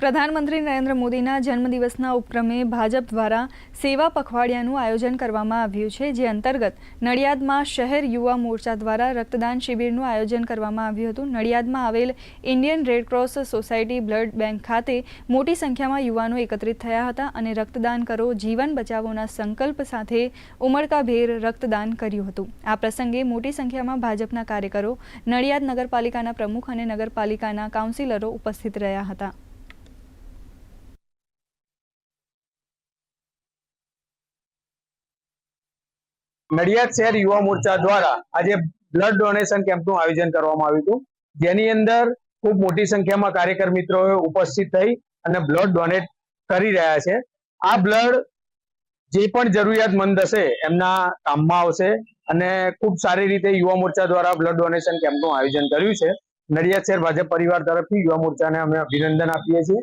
પ્રધાનમંત્રી નરેન્દ્ર મોદીના જન્મદિવસના ઉપક્રમે ભાજપ દ્વારા સેવા પખવાડિયાનું આયોજન કરવામાં આવ્યું છે, જે અંતર્ગત નડિયાદમાં શહેર યુવા મોરચા દ્વારા રક્તદાન શિબિરનું આયોજન કરવામાં આવ્યું હતું. નડિયાદમાં આવેલ Indian Red Cross society blood bank ખાતે મોટી સંખ્યામાં યુવાનો એકત્રિત થયા હતા અને રક્તદાન કરો, જીવન બચાવોના સંકલ્પ સાથે ઉમળકાભેર રક્તદાન કર્યું હતું. આ પ્રસંગે મોટી સંખ્યામાં ભાજપના કાર્યકરો, નડિયાદ નગરપાલિકાના પ્રમુખ અને નગરપાલિકાના કાઉન્સિલરો ઉપસ્થિત રહ્યા હતા. નડિયાદ શહેર યુવા મોરચા દ્વારા આજે બ્લડ ડોનેશન કેમ્પનું આયોજન કરવામાં આવ્યું હતું. જેની અંદર ખૂબ મોટી સંખ્યામાં કાર્યકર મિત્રોએ ઉપસ્થિત થઈ અને બ્લડ ડોનેટ કરી રહ્યા છે. આ બ્લડ જે પણ જરૂરિયાતમંદ હશે એમના કામમાં આવશે અને ખૂબ સારી રીતે યુવા મોરચા દ્વારા બ્લડ ડોનેશન કેમ્પનું આયોજન કર્યું છે. નડિયાદ શહેર ભાજપ પરિવાર તરફથી યુવા મોરચાને અમે અભિનંદન આપીએ છીએ.